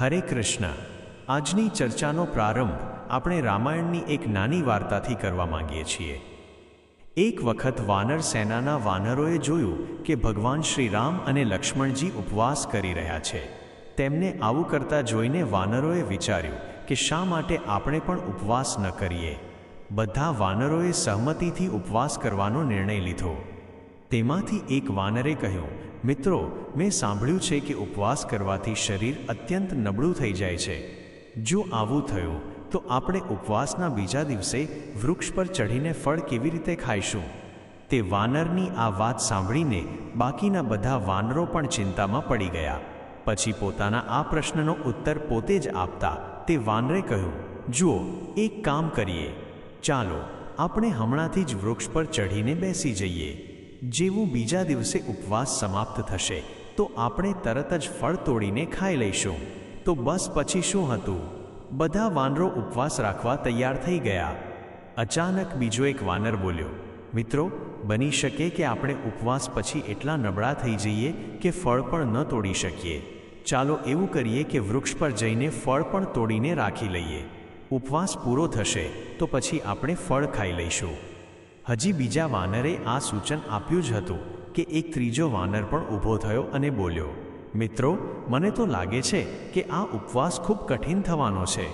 હરે કૃષ્ણ. આજની ચર્ચાનો પ્રારંભ આપણે રામાયણની એક નાની વાર્તાથી કરવા માંગીએ છીએ. એક વખત વાનર સેનાના વાનરોએ જોયું કે ભગવાન શ્રીરામ અને લક્ષ્મણજી ઉપવાસ કરી રહ્યા છે. તેમને આવું કરતા જોઈને વાનરોએ વિચાર્યું કે શા માટે આપણે પણ ઉપવાસ ન કરીએ? બધા વાનરોએ સહમતિથી ઉપવાસ કરવાનો નિર્ણય લીધો. તેમાંથી એક વાનરે કહ્યું મિત્રો, મેં સાંભળ્યું છે કે ઉપવાસ કરવાથી શરીર અત્યંત નબળું થઈ જાય છે. જો આવું થયું, તો આપણે ઉપવાસના બીજા દિવસે વૃક્ષ પર ચઢીને ફળ કેવી રીતે ખાઈશું? તે વાનરની આ વાત સાંભળીને બાકીના બધા વાનરો પણ ચિંતામાં પડી ગયા. પછી પોતાના આ પ્રશ્નનો ઉત્તર પોતે જ આપતા તે વાનરે કહ્યું, જુઓ, એક કામ કરીએ. ચાલો, આપણે હમણાંથી જ વૃક્ષ પર ચઢીને બેસી જઈએ. જેવું બીજા દિવસે ઉપવાસ સમાપ્ત થશે, તો આપણે તરત જ ફળ તોડીને ખાઈ લઈશું. તો બસ પછી શું હતું? બધા વાનરો ઉપવાસ રાખવા તૈયાર થઈ ગયા. અચાનક બીજો એક વાનર બોલ્યો, મિત્રો, બની શકે કે આપણે ઉપવાસ પછી એટલા નબળા થઈ જઈએ કે ફળ પણ ન તોડી શકીએ. ચાલો એવું કરીએ કે વૃક્ષ પર જઈને ફળ પણ તોડીને રાખી લઈએ. ઉપવાસ પૂરો થશે, તો પછી આપણે ફળ ખાઈ લઈશું. હજી બીજા વાનરે આ સૂચન આપ્યું જ હતું કે એક ત્રીજો વાનર પણ ઊભો થયો અને બોલ્યો, મિત્રો, મને તો લાગે છે કે આ ઉપવાસ ખૂબ કઠિન થવાનો છે.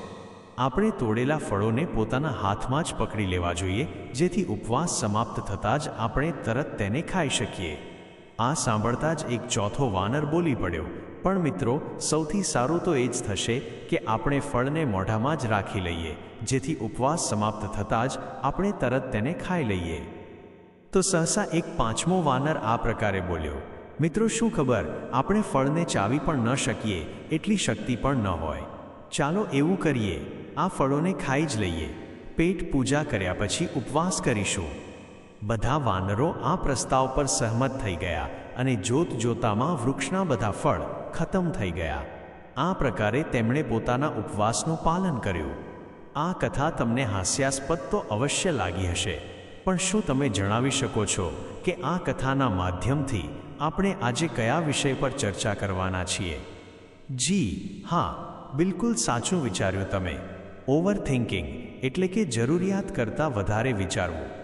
આપણે તોડેલા ફળોને પોતાના હાથમાં જ પકડી લેવા જોઈએ, જેથી ઉપવાસ સમાપ્ત થતાં જ આપણે તરત તેને ખાઈ શકીએ. આ સાંભળતા જ એક ચોથો વાનર બોલી પડ્યો પણ મિત્રો, સૌથી સારું તો એ જ થશે કે આપણે ફળને મોઢામાં જ રાખી લઈએ, જેથી ઉપવાસ સમાપ્ત થતાં જ આપણે તરત તેને ખાઈ લઈએ. તો સહસા એક પાંચમો વાનર આ પ્રકારે બોલ્યો, મિત્રો, શું ખબર? આપણે ફળને ચાવી પણ ન શકીએ, એટલી શક્તિ પણ ન હોય. ચાલો એવું કરીએ, આ ફળોને ખાઈ જ લઈએ. પેટ પૂજા કર્યા પછી ઉપવાસ કરીશું. બધા વાનરો આ પ્રસ્તાવ પર સહમત થઈ ગયા અને જોત જોતામાં વૃક્ષના બધા ફળ ખતમ થઈ ગયા. આ પ્રકારે તેમણે પોતાના ઉપવાસનું પાલન કર્યું. આ કથા તમને હાસ્યાસ્પદ તો અવશ્ય લાગી હશે. પણ શું તમે જણાવી શકો છો કે આ કથાના માધ્યમથી આપણે આજે કયા વિષય પર ચર્ચા કરવાના છીએ? જી, હા, બિલકુલ સાચું વિચાર્યું તમે. ઓવર થિંકિંગ એટલે કે જરૂરિયાત કરતાં વધારે વિચારવું.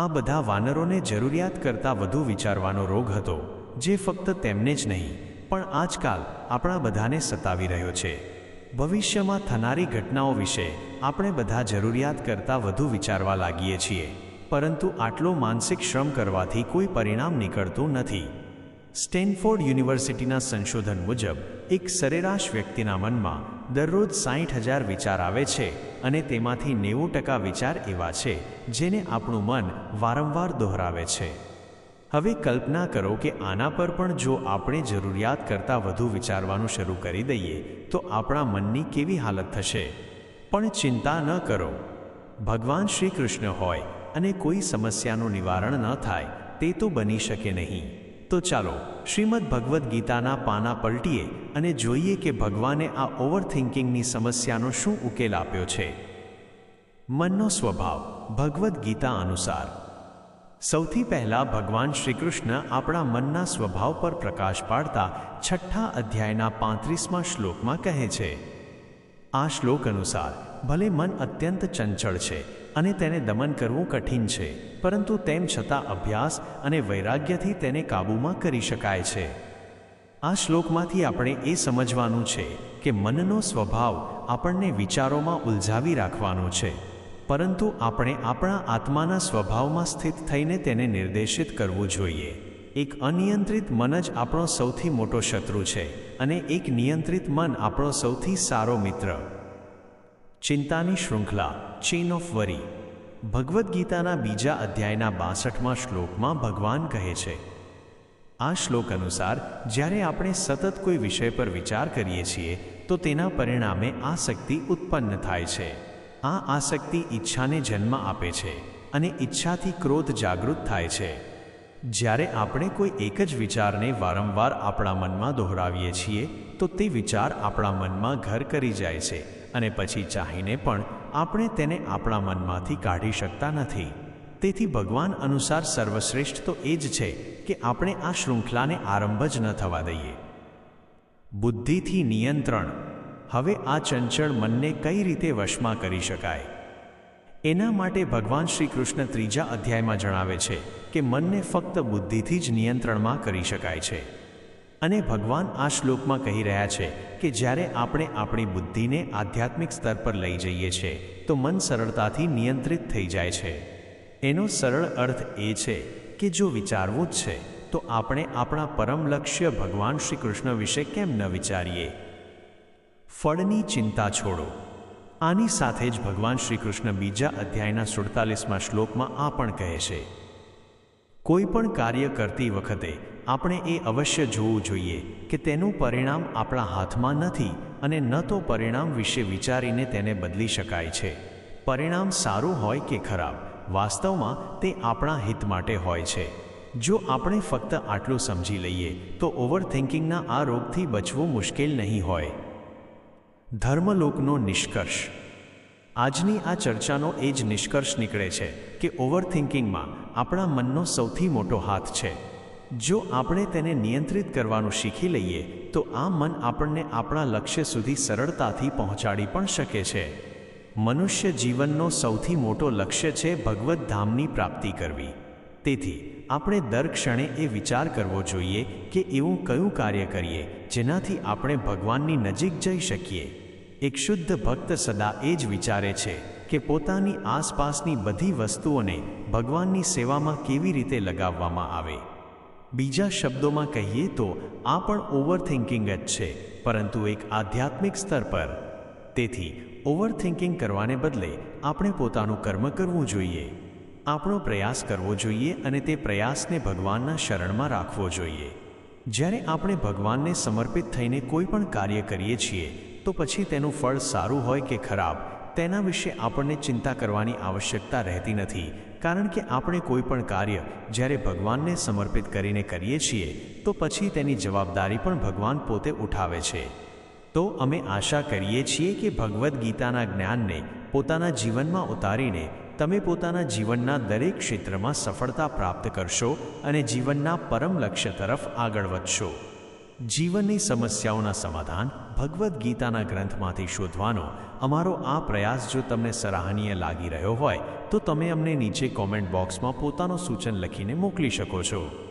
આ બધા વાનરોને જરૂરિયાત કરતાં વધુ વિચારવાનો રોગ હતો. જે ફક્ત તેમને જ નહીં, પણ આજકાલ આપણા બધાને સતાવી રહ્યો છે. ભવિષ્યમાં થનારી ઘટનાઓ વિશે આપણે બધા જરૂરિયાત કરતાં વધુ વિચારવા લાગીએ છીએ, પરંતુ આટલો માનસિક શ્રમ કરવાથી કોઈ પરિણામ નીકળતું નથી. સ્ટેનફોર્ડ યુનિવર્સિટીના સંશોધન મુજબ, એક સરેરાશ વ્યક્તિના મનમાં દરરોજ સાઠ હજાર વિચાર આવે છે અને તેમાંથી નેવું ટકા વિચાર એવા છે, જેને આપણું મન વારંવાર દોહરાવે છે. હવે કલ્પના કરો કે આના પર પણ જો આપણે જરૂરિયાત કરતાં વધુ વિચારવાનું શરૂ કરી દઈએ, તો આપણા મનની કેવી હાલત થશે? પણ ચિંતા ન કરો. ભગવાન શ્રી કૃષ્ણ હોય અને કોઈ સમસ્યાનું નિવારણ ન થાય, તે તો બની શકે નહીં. તો ચાલો, શ્રીમદ ભગવદ્ ગીતાના પાના પલટીએ અને જોઈએ કે ભગવાને આ ઓવરથિંકિંગની સમસ્યાનો શું ઉકેલ આપ્યો છે. મનનો સ્વભાવ, ભગવદ્ ગીતા અનુસાર સૌથી પહેલાં ભગવાન શ્રી કૃષ્ણ આપણા મનના સ્વભાવ પર પ્રકાશ પાડતા છઠ્ઠા અધ્યાયના પાંત્રીસમાં શ્લોકમાં કહે છે, આ શ્લોક અનુસાર ભલે મન અત્યંત ચંચળ છે અને તેને દમન કરવું કઠિન છે, પરંતુ તેમ છતાં અભ્યાસ અને વૈરાગ્યથી તેને કાબૂમાં કરી શકાય છે. આ શ્લોકમાંથી આપણે એ સમજવાનું છે કે મનનો સ્વભાવ આપણને વિચારોમાં ઉલઝાવી રાખવાનો છે. પરંતુ આપણે આપણા આત્માના સ્વભાવમાં સ્થિત થઈને તેને નિર્દેશિત કરવું જોઈએ. એક અનિયંત્રિત મન જ આપણો સૌથી મોટો શત્રુ છે અને એક નિયંત્રિત મન આપણો સૌથી સારો મિત્ર. ચિંતાની શૃંખલા ચેન ઓફ વરી ભગવદ્ ગીતાના બીજા અધ્યાયના બાસઠમાં શ્લોકમાં ભગવાન કહે છે. આ શ્લોક અનુસાર, જ્યારે આપણે સતત કોઈ વિષય પર વિચાર કરીએ છીએ, તો તેના પરિણામે આ શક્તિ ઉત્પન્ન થાય છે. આ આસક્તિ ઈચ્છાને જન્મ આપે છે અને ઈચ્છાથી ક્રોધ જાગૃત થાય છે. જ્યારે આપણે કોઈ એક જ વિચારને વારંવાર આપણા મનમાં દોહરાવીએ છીએ, તો તે વિચાર આપણા મનમાં ઘર કરી જાય છે અને પછી ચાહીને પણ આપણે તેને આપણા મનમાંથી કાઢી શકતા નથી. તેથી ભગવાન અનુસાર સર્વશ્રેષ્ઠ તો એ જ છે કે આપણે આ શૃંખલાને આરંભ જ ન થવા દઈએ. બુદ્ધિથી નિયંત્રણ હવે આ ચંચળ મનને કઈ રીતે વશમાં કરી શકાય? એના માટે ભગવાન શ્રી કૃષ્ણ ત્રીજા અધ્યાયમાં જણાવે છે કે મનને ફક્ત બુદ્ધિથી જ નિયંત્રણમાં કરી શકાય છે. અને ભગવાન આ શ્લોકમાં કહી રહ્યા છે કે જ્યારે આપણે આપણી બુદ્ધિને આધ્યાત્મિક સ્તર પર લઈ જઈએ છીએ, તો મન સરળતાથી નિયંત્રિત થઈ જાય છે. એનો સરળ અર્થ એ છે કે જો વિચારવું જ છે, તો આપણે આપણા પરમ લક્ષ્ય ભગવાન શ્રી કૃષ્ણ વિશે કેમ ન વિચારીએ? ફળની ચિંતા છોડો. આની સાથે જ ભગવાન શ્રી કૃષ્ણ બીજા અધ્યાયના સુડતાલીસમાં શ્લોકમાં આ પણ કહે છે. કોઈ પણ કાર્ય કરતી વખતે આપણે એ અવશ્ય જોવું જોઈએ કે તેનું પરિણામ આપણા હાથમાં નથી અને ન તો પરિણામ વિશે વિચારીને તેને બદલી શકાય છે. પરિણામ સારું હોય કે ખરાબ, વાસ્તવમાં તે આપણા હિત માટે હોય છે. જો આપણે ફક્ત આટલું સમજી લઈએ તો ઓવરથિંકિંગના આ રોગથી બચવું મુશ્કેલ નહીં હોય. ધર્મલોકનો નિષ્કર્ષ. આજની આ ચર્ચાનો એ જ નિષ્કર્ષ નીકળે છે કે ઓવરથિંકિંગમાં આપણા મનનો સૌથી મોટો હાથ છે. જો આપણે તેને નિયંત્રિત કરવાનું શીખી લઈએ, તો આ મન આપણને આપણા લક્ષ્ય સુધી સરળતાથી પહોંચાડી પણ શકે છે. મનુષ્ય જીવનનો સૌથી મોટો લક્ષ્ય છે ભગવદ્ ધામની પ્રાપ્તિ કરવી. તેથી આપણે દર ક્ષણે એ વિચાર કરવો જોઈએ કે એવું કયું કાર્ય કરીએ જેનાથી આપણે ભગવાનની નજીક જઈ શકીએ. એક શુદ્ધ ભક્ત સદા એ જ વિચારે છે કે પોતાની આસપાસની બધી વસ્તુઓને ભગવાનની સેવામાં કેવી રીતે લગાવવામાં આવે. બીજા શબ્દોમાં કહીએ તો, આ પણ ઓવરથિંકિંગ જ છે, પરંતુ એક આધ્યાત્મિક સ્તર પર. તેથી, ઓવરથિંકિંગ કરવાને બદલે આપણે પોતાનું કર્મ કરવું જોઈએ. આપણો પ્રયાસ કરવો જોઈએ અને તે પ્રયાસને ભગવાનના શરણમાં રાખવો જોઈએ. જ્યારે આપણે ભગવાનને સમર્પિત થઈને કોઈ પણ કાર્ય કરીએ છીએ, તો પછી તેનું ફળ સારું હોય કે ખરાબ, તેના વિશે આપણને ચિંતા કરવાની આવશ્યકતા રહેતી નથી. કારણ કે આપણે કોઈ પણ કાર્ય જ્યારે ભગવાનને સમર્પિત કરીને કરીએ છીએ, તો પછી તેની જવાબદારી પણ ભગવાન પોતે ઉઠાવે છે. તો અમે આશા કરીએ છીએ કે ભગવદ્ ગીતાના જ્ઞાનને પોતાના જીવનમાં ઉતારીને તમે પોતાના જીવનના દરેક ક્ષેત્રમાં સફળતા પ્રાપ્ત કરશો અને જીવનના પરમ લક્ષ્ય તરફ આગળ વધશો. જીવનની સમસ્યાઓના સમાધાન ભગવદ્ ગીતાના ગ્રંથમાંથી શોધવાનો અમારો આ પ્રયાસ જો તમને સરાહનીય લાગી રહ્યો હોય, તો તમે અમને નીચે કોમેન્ટ બોક્સમાં પોતાનું સૂચન લખીને મોકલી શકો છો.